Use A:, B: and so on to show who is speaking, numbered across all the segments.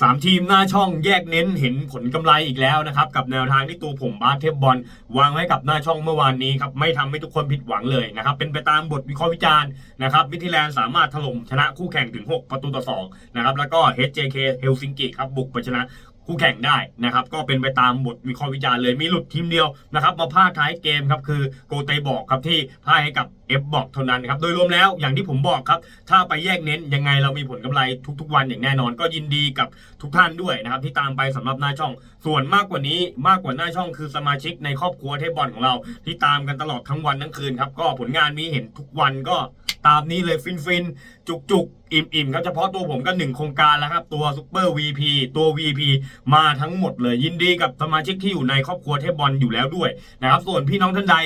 A: สามทีมหน้าช่องแยกเน้นเห็นผลกำไรอีกแล้วนะครับกับแนวทางที่ตัวผมบาสเทปบอลวางไว้กับหน้าช่องเมื่อวานนี้ครับไม่ทำให้ทุกคนผิดหวังเลยนะครับเป็นไปตามบทวิเคราะห์วิจารณ์นะครับวิทีแลนด์สามารถถล่มชนะคู่แข่งถึง 6 ประตูต่อ2นะครับแล้วก็ HJK เฮลซิงกิครับบุกไปชนะ คู่แข่งได้นะครับก็เป็นไปตามบทวิเคราะห์วิจารณ์เลยมีหลุดทีมเดียวนะครับมาพาท้ายเกมครับคือโกเตบอกครับที่พ่ายให้กับ F บอกเท่านั้นครับโดยรวมแล้วอย่างที่ผมบอกครับ ถ้าไปแยกเน้นยังไงเรามีผลกำไรทุกๆ วันอย่างแน่นอนก็ยินดีกับทุกท่านด้วยนะครับที่ตามไปสำหรับหน้าช่อง ส่วนมากกว่านี้มากกว่าหน้าช่องคือสมาชิกในครอบครัวเทบอลของเรา ที่ตามกันตลอดทั้งวันทั้งคืนครับก็ผลงานมีเห็นทุกวันก็ ตามนี้เลยฟินฟินจุกจุกอิ่มอิ่มๆครับเฉพาะตัวผมก็หนึ่งโครงการแล้วครับ ตัวซุปเปอร์ VP ตัว VP มาทั้งหมดเลยยินดีกับสมาชิกที่อยู่ในครอบครัวเทพบอลอยู่แล้วด้วยนะครับส่วนพี่น้องท่านใด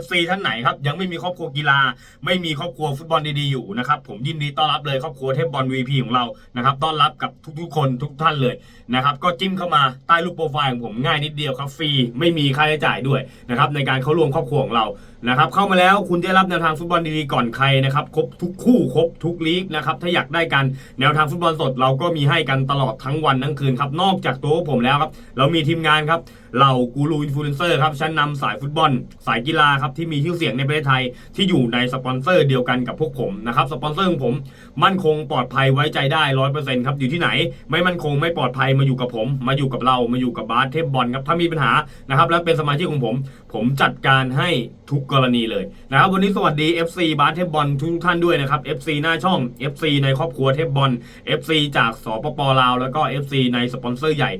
A: FC ท่านไหนครับยังไม่มีครอบครัวกีฬา ไม่มีครอบครัวฟุตบอลดีๆอยู่นะครับผมยินดีต้อนรับเลยครอบครัวเทพบอล VP ของเรานะครับต้อนรับกับทุกๆคนทุกท่านเลยนะครับก็จิ้มเข้ามาใต้รูปโปรไฟล์ของผมง่ายนิดเดียวครับฟรีไม่มีค่าใช้จ่ายด้วยนะครับในการเข้าร่วมครอบครัวของเรานะครับเข้ามาแล้วคุณจะได้รับแนวทางฟุตบอลดีๆก่อนใครนะครับครบทุกคู่ครบทุกลีกนะครับถ้าอยากได้กันแนวทางฟุตบอลสดเราก็มีให้กันตลอดทั้งวันทั้งคืนครับนอกจากตัวผมแล้วครับเรามีทีมงานครับ เหล่ากูรูอินฟลูเอนเซอร์ครับชั้นนำสายฟุตบอล สายกีฬาครับที่มีชื่อเสียงในประเทศไทยที่อยู่ในสปอนเซอร์เดียวกันกับพวกผมนะครับสปอนเซอร์ของผมมั่นคงปลอดภัยไว้ใจได้ร้อยเปอร์เซ็นต์ครับอยู่ที่ไหน ไม่มั่นคงไม่ปลอดภัยมาอยู่กับผม มาอยู่กับเรามาอยู่กับบาสเทปบอลครับถ้ามีปัญหานะครับแล้วเป็นสมาชิกของผม ผมจัดการให้ ทุกกรณีเลยนะครับวันนี้สวัสดี FC บาสเทพบอลทุกท่านด้วยนะครับ FC หน้าช่อง FC ในครอบครัวเทพบอล FC จากสปปลาว แล้วก็ FC ในสปอนเซอร์ใหญ่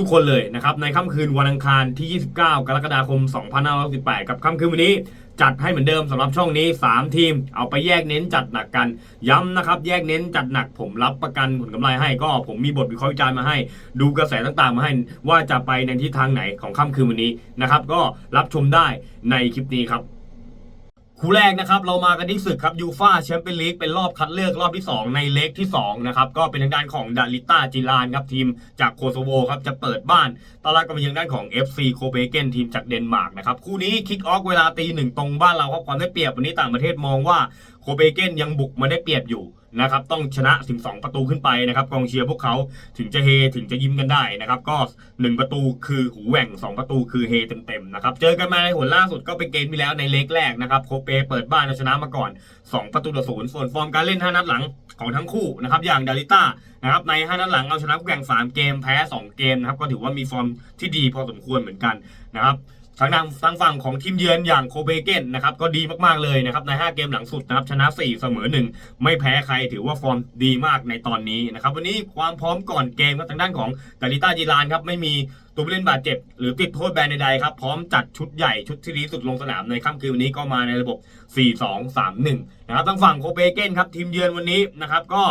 A: ทุกๆคนเลยนะครับในค่ำคืนวันอังคารที่ 29 กรกฎาคม 2518 กับค่ำคืนวันนี้ จัดให้เหมือนเดิมสำหรับช่องนี้ 3 ทีม เอาไปแยกเน้นจัดหนักกัน ย้ำนะครับแยกเน้นจัดหนักผมรับประกันผลกำไรให้ก็ผมมีบทวิเคราะห์วิจารณ์มาให้ ดูกระแสต่างๆ มาให้ว่าจะไปในทิศทางไหนของค่ำคืนวันนี้นะครับก็รับชมได้ในคลิปนี้ครับ คู่แรกนะครับเรามากันที่ศึกครับยูฟาแชมเปี้ยนลีกเป็นรอบคัดเลือกรอบที่ 2 ในเล็กที่2นะครับก็เป็นทางด้านของดาลิต้าจิลานครับทีมจากโคโซโวครับจะเปิดบ้านต้อนรับกับทางด้านของ FC โคเปเกนทีมจากเดนมาร์กนะครับคู่นี้คิกออฟเวลาตีหนึ่งตรงบ้านเราครับความได้เปรียบวันนี้ต่างประเทศมองว่าโคเปเกนยังบุกมาได้เปรียบอยู่ นะครับต้องชนะถึง 2 ประตูขึ้นไปนะครับกองเชียร์พวกเขาถึงจะเฮถึงจะยิ้มกันได้นะครับก็ 1 ประตูคือหูแหว่ง 2 ประตูคือเฮเต็มๆนะครับเจอกันมาในหนล่าสุดก็เป็นเกมที่แล้วในเล็กแรกนะครับโคเปเปิดบ้านเอาชนะมาก่อน 2 ประตูต่อศูนย์ส่วนฟอร์มการเล่น 5 นัดหลังของทั้งคู่นะครับอย่างดาริต้านะครับใน 5 นัดหลังเอาชนะแข่ง3 เกมแพ้ 2 เกมนะครับก็ถือว่ามีฟอร์มที่ดีพอสมควรเหมือนกันนะครับ ทางด้านทางฝั่งของทีมเยือนอย่างโคเปนเกนนะครับก็ดีมากๆเลยนะครับใน 5 เกมหลังสุดนะครับชนะ 4 เสมอ 1 ไม่แพ้ใครถือว่าฟอร์มดีมากในตอนนี้นะครับวันนี้ความพร้อมก่อนเกมครับทางด้านของดาริต้าจีรานครับไม่มีตัวผู้เล่นบาดเจ็บ หรือติดโทษแบนใดๆครับพร้อมจัดชุดใหญ่ชุดที่ดีสุดลงสนามในค่ำคืนวันนี้ก็มาในระบบ 4-2-3-1 นะครับทางฝั่งโคเปนเกนครับทีมเยือนวันนี้นะครับก็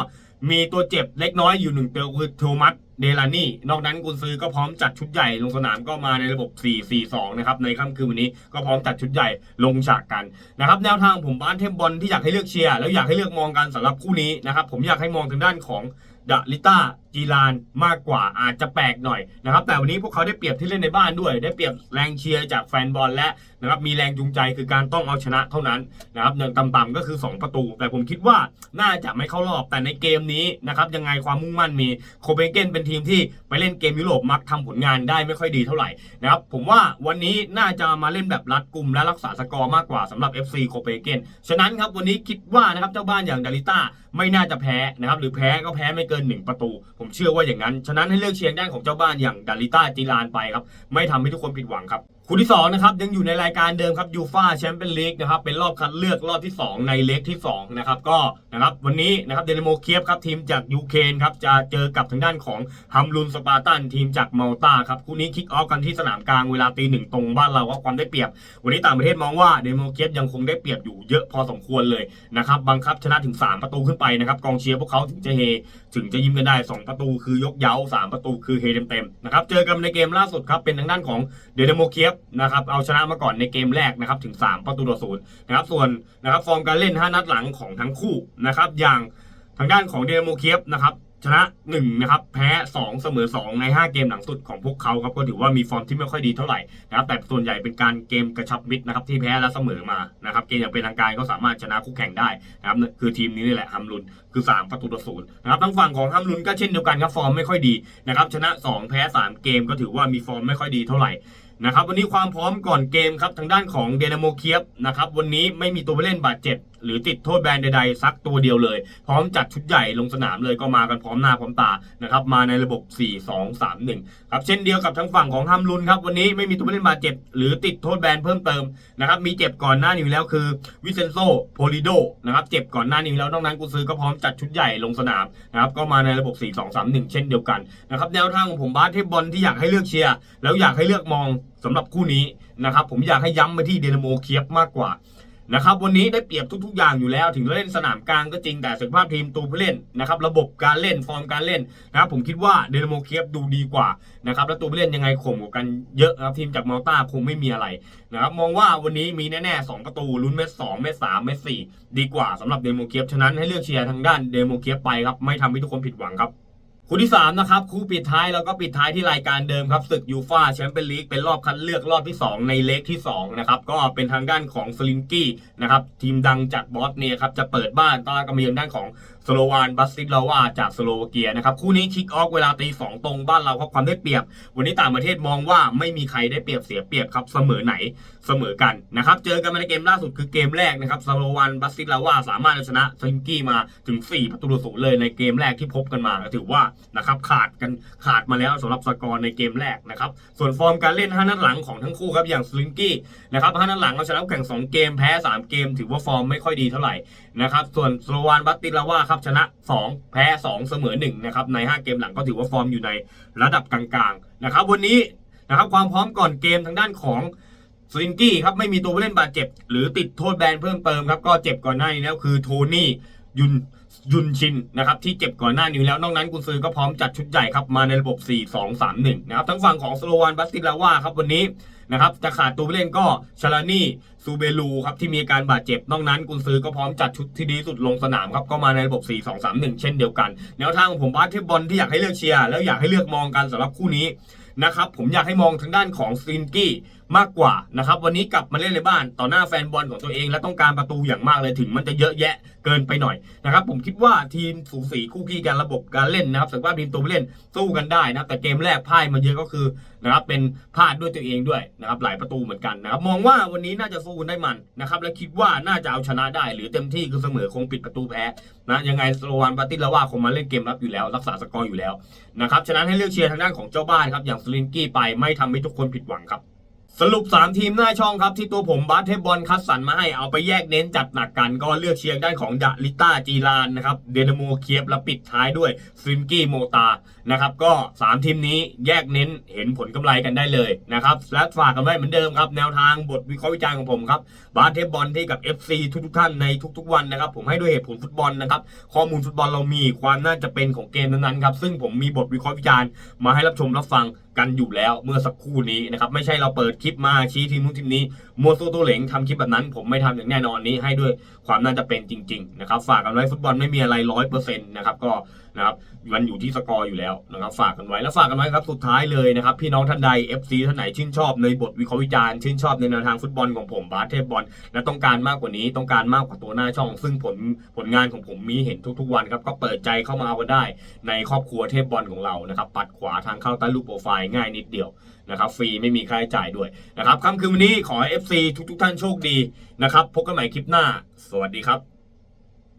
A: มีตัวเจ็บเล็กน้อยอยู่หนึ่งตัวคือโทมัส เดลานี่ นอกนั้นกุนซือก็พร้อมจัดชุดใหญ่ลงสนามก็มาในระบบ 4-4-2 นะครับ ในค่ำคืนวันนี้ก็พร้อมจัดชุดใหญ่ลงฉากกันนะครับ แนวทางผมบ้านเทมบอลที่อยากให้เลือกเชียร์แล้วอยากให้เลือกมองกันสำหรับคู่นี้นะครับ ผมอยากให้มองทางด้านของดาลิต้า จีรานมากกว่าอาจจะแปลกหน่อยนะครับแต่วันนี้พวกเขาได้เปรียบที่เล่นในบ้านด้วย ได้เปรียบแรงเชียร์จากแฟนบอลและนะครับมีแรงจูงใจคือการต้องเอาชนะเท่านั้นนะครับเนินต่ำๆก็คือ 2 ประตู แต่ผมคิดว่าน่าจะไม่เข้ารอบแต่ในเกมนี้นะครับยังไงความมุ่งมั่นมีโคเปนเกนเป็นทีมที่ไปเล่นเกมยุโรปมักทำผลงานได้ไม่ค่อยดีเท่าไหร่นะครับผมว่าวันนี้น่าจะมาเล่นแบบรัดกลุ่มและรักษาสกอร์มากกว่าสำหรับ FC โคเปนเกนฉะนั้นครับวันนี้คิดว่านะครับเจ้าบ้านอย่างดาริต้าไม่น่าจะแพ้นะครับหรือแพ้ก็แพ้ไม่เกิน 1 ประตูผมมเชื่อว่าอย่างนั้น ฉะนั้นให้เลือกเชียร์ด้านของเจ้าบ้านอย่างดาริต้าจีลานไปครับ ไม่ทำให้ทุกคนผิดหวังครับ คู่ที่2นะครับยังอยู่ในรายการเดิมครับยูฟาแชมเปี้ยนลีกนะครับเป็นรอบคัดเลือกรอบที่ 2 ในเล็กที่2นะครับก็นะครับวันนี้นะครับเดนโมเคียฟครับทีมจากยูเครนครับจะเจอกับทางด้านของฮัมรุนสปาร์ตันทีมจากมาลตาครับคู่นี้คิกออฟกันที่สนามกลางเวลาตีหนึ่งตรงบ้านเราว่าความได้เปรียบ วันนี้ต่างประเทศมองว่าเดนโมเคียฟยังคงได้เปรียบอยู่เยอะพอสมควรเลยนะครับบังคับชนะถึง 3 ประตูขึ้นไปนะครับกองเชียร์พวกเขาถึงจะเฮถึงจะยิ้มกันได้ 2 ประตูคือยกเย้า3ประตูคือเฮเต็มๆนะครับเจอกันในเกมล่าสุดครับเป็นทางด้านของเดนโมเคียฟนะครับเอาชนะมาก่อนในเกมแรกนะครับถึง 3 ประตูต่อศูนย์นะครับส่วนนะครับฟอร์มการเล่น 5 นัดหลังของทั้งคู่นะครับอย่างทางด้านของเดนโมเคียฟนะครับชนะ1นะครับแพ้ 2 เสมอ 2 ใน 5 เกมหลังสุดของพวกเขาครับก็ถือว่ามีฟอร์มที่ไม่ค่อยดีเท่าไหร่นะครับแต่ส่วนใหญ่เป็นการเกมกระชับมิตรนะครับที่แพ้และเสมอมานะครับเกมอย่างเป็นทางการก็สามารถชนะคู่แข่งได้นะครับคือทีมนี้นี่แหละฮัมลุนคือ 3 ประตูต่อศูนย์นะครับทั้งฝั่งของฮัมลุนก็เช่นเดียวกันครับฟอร์มไม่ค่อยดีนะครับชนะ 2 แพ้ 3 เกมก็ถือว่ามีฟอร์มไม่ค่อยดีเท่าไหร่ นะครับวันนี้ความพร้อมก่อนเกมครับทางด้านของเดนโมเคียบนะครับวันนี้ไม่มีตัวผู้เล่นบาดเจ็บ หรือติดโทษแบนใดๆสักตัวเดียวเลย พร้อมจัดชุดใหญ่ลงสนามเลยก็มากันพร้อมหน้าพร้อมตานะครับมาในระบบ 4 2 3 1 ครับเช่นเดียวกับทางฝั่งของฮัมลุนครับวันนี้ไม่มีตัวผู้เล่นบาดเจ็บ หรือติดโทษแบนเพิ่มเติมนะครับมีเจ็บก่อนหน้านี้อยู่แล้วคือวิเซนโซโพลิโดนะครับเจ็บก่อนหน้านี้อยู่แล้วนอกนั้นกูซื้อก็พร้อมจัดชุดใหญ่ลงสนามนะครับก็มาในระบบ 4 2 3 1 เช่นเดียวกันนะครับแนวทางของผมบาสเทพบอลที่อยากให้เลือกเชียร์แล้วอยากให้เลือกมองสำหรับคู่นี้นะครับผมอยากให้ย้ำไปที่เดนโมเคียบมากกว่า นะครับวันนี้ได้เปรียบทุก ๆ อย่างอยู่แล้วถึงเล่นสนามกลางก็จริงแต่ศักยภาพทีมตัวผู้เล่นนะครับระบบการเล่นฟอร์มการเล่นนะครับผมคิดว่าเดนโมเคียบดูดีกว่านะครับแล้วตัวผู้เล่นยังไงข่มกว่ากันเยอะนะครับทีมจากมาลตาคงไม่มีอะไรนะครับมองว่าวันนี้มีแน่ๆ2ประตูลุ้นเม็ด2เม็ด3เม็ด4ดีกว่าสำหรับเดนโมเคียบฉะนั้นให้เลือกเชียร์ทางด้านเดนโมเคียบไปครับไม่ทำให้ทุกคนผิดหวังครับ คู่ที่ 3 นะครับ คู่ปิดท้ายแล้วก็ปิดท้ายที่รายการเดิมครับศึกยูฟาแชมเปี้ยนลีกเป็นรอบคัดเลือกรอบที่ 2 ในเล็กที่2นะครับก็เป็นทางด้านของสลินกี้นะครับทีมดังจากบอสเนียครับจะเปิดบ้านต้อนรับกับมียงด้านของสโลวานบัสติลาวาจากสโลวาเกียนะครับคู่นี้คิกออฟเวลาตีสองตรงบ้านเราครับความได้เปรียบ วันนี้ต่างประเทศมองว่าไม่มีใครได้เปรียบเสียเปรียบครับเสมอไหนเสมอกันนะครับเจอกันมาในเกมล่าสุดคือเกมแรกนะครับสโลวานบัสติลาวาสามารถชนะสลินกี้มาถึง 4 ประตูต่อศูนย์เลยในเกมแรกที่พบกันมาถือว่านะครับขาดกันขาดมาแล้วสำหรับสกอร์ในเกมแรกนะครับส่วนฟอร์มการเล่น5นัดหลังของทั้งคู่ครับอย่างสลินกี้นะครับ5นัดหลังเอาชนะแข่ง 2 เกมแพ้ 3 เกม ถือว่าฟอร์มไม่ค่อยดีเท่าไหร่นะครับส่วนสโลวานบัสติลาว่าครับชนะ 2 แพ้ 2 เสมอ1นะครับใน 5 เกมหลังก็ถือว่าฟอร์มอยู่ในระดับกลางๆนะครับวันนี้นะครับความพร้อมก่อนเกมทางด้านของสลินกี้ครับไม่มีตัวผู้เล่นบาดเจ็บ หรือติดโทษแบนเพิ่มเติมครับก็เจ็บก่อนหน้านี้แล้วคือโทนี่ยุน ยุนชินนะครับที่เจ็บก่อนหน้านี้แล้วนอกนั้นกุนซือก็พร้อมจัดชุดใหญ่ครับมาในระบบ 4 2 3 1 นะครับทั้งฝั่งของสโลวานบัสติลาวาครับวันนี้นะครับจะขาดตัวผู้เล่นก็ชาลานี่ซูเบลูครับที่มีอาการบาดเจ็บนอกนั้นกุนซือก็พร้อมจัดชุดที่ดีสุดลงสนามครับก็มาในระบบ 4 2 3 1 เช่นเดียวกัน แนวทางของผมบาสเทบอลที่อยากให้เลือกเชียร์แล้วอยากให้เลือกมองกันสำหรับคู่นี้นะครับผมอยากให้มองทางด้านของสลินกี้มากกว่านะครับวันนี้กลับมาเล่นในบ้านต่อหน้าแฟนบอลของตัวเองและต้องการประตูอย่างมากเลยถึงมันจะเยอะแยะเกินไปหน่อยนะครับผมคิดว่าทีมสูสีคู่ขี้กันระบบการเล่นนะครับสักว่าพทีมตัวผู้เล่นสู้กันได้นะแต่เกมแรกพ่ายมาเยอะก็คือนะครับเป็นพลาดด้วยตัวเองด้วยนะครับหลายประตูเหมือนกันนะครับมองว่าวันนี้น่าจะสู้ได้มันนะครับและคิดว่าน่าจะเอาชนะได้ หรือเต็มที่คือเสมอคงปิดประตูแพ้นะยังไงสโลวานปาติลาว่าคงมาเล่นเกมรับอยู่แล้ว รักษาสกอร์อยู่แล้วนะครับฉะนั้นให้เลือกเชียร์ทางด้านของเจ้าบ้านครับอย่างสลินกี้ไปไม่ทำให้ทุกคนผิดหวังครับ สรุป 3 ทีมหน้าช่องครับ ที่ตัวผมบาสเทบอลคัดสรรมาให้เอาไปแยกเน้นจัดหนักกันก็เลือกเชียร์ด้านของดาลิต้าจีรานนะครับเดนโมเคียบและปิดท้ายด้วยซินกี้โมตานะครับก็ 3 ทีมนี้แยกเน้นเห็นผลกำไรกันได้เลยนะครับและฝากกันไว้เหมือนเดิมครับ แนวทางบทวิเคราะห์วิจารณ์ของผมครับบาสเทบอลที่กับ FC ทุกๆท่านในทุก ๆ วันนะครับผมให้ด้วยเหตุผลฟุตบอลนะครับข้อมูลฟุตบอลเรามีความน่าจะเป็นของเกมนั้นๆครับซึ่งผมมีบทวิเคราะห์วิจารณ์มาให้รับชมรับฟัง กันอยู่แล้วเมื่อสักครู่นี้นะครับไม่ใช่เราเปิดคลิปมาชี้ทีมนู้นทีมนี้มัวตัวตัวเหลงทำคลิปแบบนั้น ผมไม่ทำอย่างแน่นอนนี้ให้ด้วยความน่าจะเป็นจริงๆนะครับฝากกันไว้ฟุตบอลไม่มีอะไรร้อยเปอร์เซ็นต์นะครับก็นะครับมันอยู่ที่สกอร์อยู่แล้วนะครับฝากกันไว้แล้วฝากกันไว้ครับสุดท้ายเลยนะครับพี่น้องท่านใด FC ท่านไหนชื่นชอบในบทวิเคราะห์วิจารณ์ชื่นชอบในแนวทางฟุตบอลของผมบาสเทบอลและต้องการมากกว่านี้ต้องการมากกว่าตัวหน้าช่อง ซึ่งผลผลงานของผมมีเห็นทุก ๆ วันครับก็เปิดใจเข้ามาเอาได้ ในครอบครัวเทพบอลของเรานะครับปัดขวาทางเข้าใต้รูปโปรไฟล์ง่ายนิดเดียวนะครับฟรีไม่มีค่าใช้จ่ายด้วยนะครับค่ำคืนวันนี้ขอให้ FC ทุกๆ ท่านโชคดีนะครับพบกันใหม่คลิปหน้า สวัสดีครับ